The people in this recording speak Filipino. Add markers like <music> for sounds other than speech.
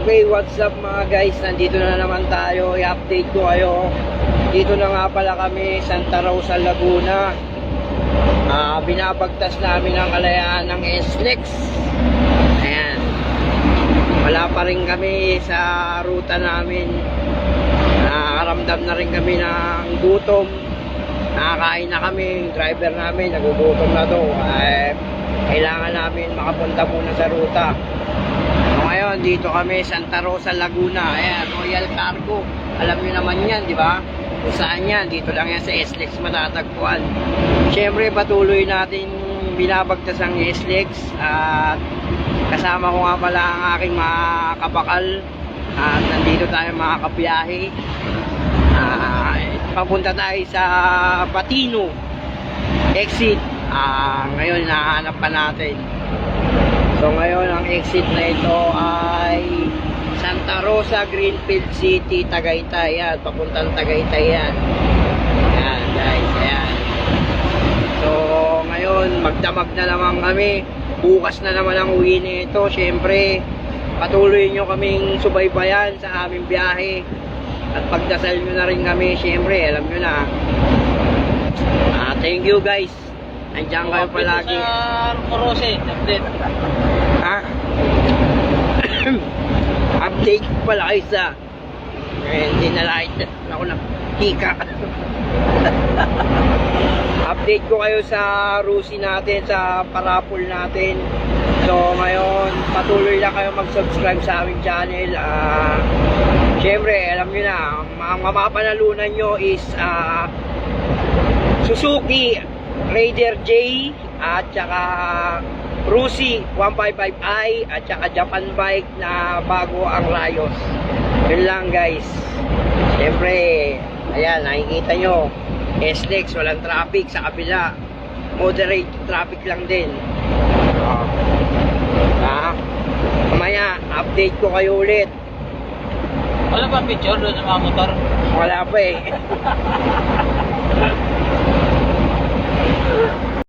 Okay, what's up mga guys? Nandito na naman tayo. I-update ko kayo. Dito na nga pala kami, Santa Rosa, Laguna. Ah, binabagtas namin ang kalayaan ng SLEX. Ayan. Wala pa rin kami sa ruta namin. Nakakaramdam na rin kami ng gutom. Nakakain na kami. Driver namin, nagugutom na to. Ay, kailangan namin makapunta muna sa ruta. Ngayon, dito kami, Santa Rosa, Laguna. Ayan, Royal Cargo. Alam niyo naman yan, di ba? Kung saan yan, dito lang yan sa SLEX matatagpuan. Siyempre, patuloy natin binabagtas ang SLEX at kasama ko nga pala ang aking mga kabakal at nandito tayo mga kabiyahe. Ah, papunta tayo sa Patino exit. Ah, ngayon, nahanap pa natin. So ngayon ang exit na ito ay Santa Rosa, Greenfield City, Tagaytay yan. Papuntang Tagaytay yan. Yan guys, ayan. So ngayon magdamag na naman kami. Bukas na naman ang uwi nito. Siyempre, patuloy nyo kaming subaybayan sa aming biyahe. At pagdasal nyo na rin kami, siyempre, alam nyo na. Ah, thank you guys. Andiyan kayo palagi. Sa Corose, update. Ha? <coughs> Update pala kayo sa eh, hindi na light ako na hika <laughs> update ko kayo sa Rusi natin sa parapol natin so ngayon patuloy lang kayo mag subscribe sa aming channel ah syempre alam nyo na ang mamapanalunan nyo is ah Suzuki Raider J at saka Rusi 155i at saka Japan bike na bago ang Rayos. Yun lang guys. Siyempre, ayan, nakikita nyo. SLEX, walang traffic sa kabila. Moderate traffic lang din. Oh. Ah, mamaya, update ko kayo ulit. Wala ba picture doon sa mga motor? Wala pa eh. <laughs>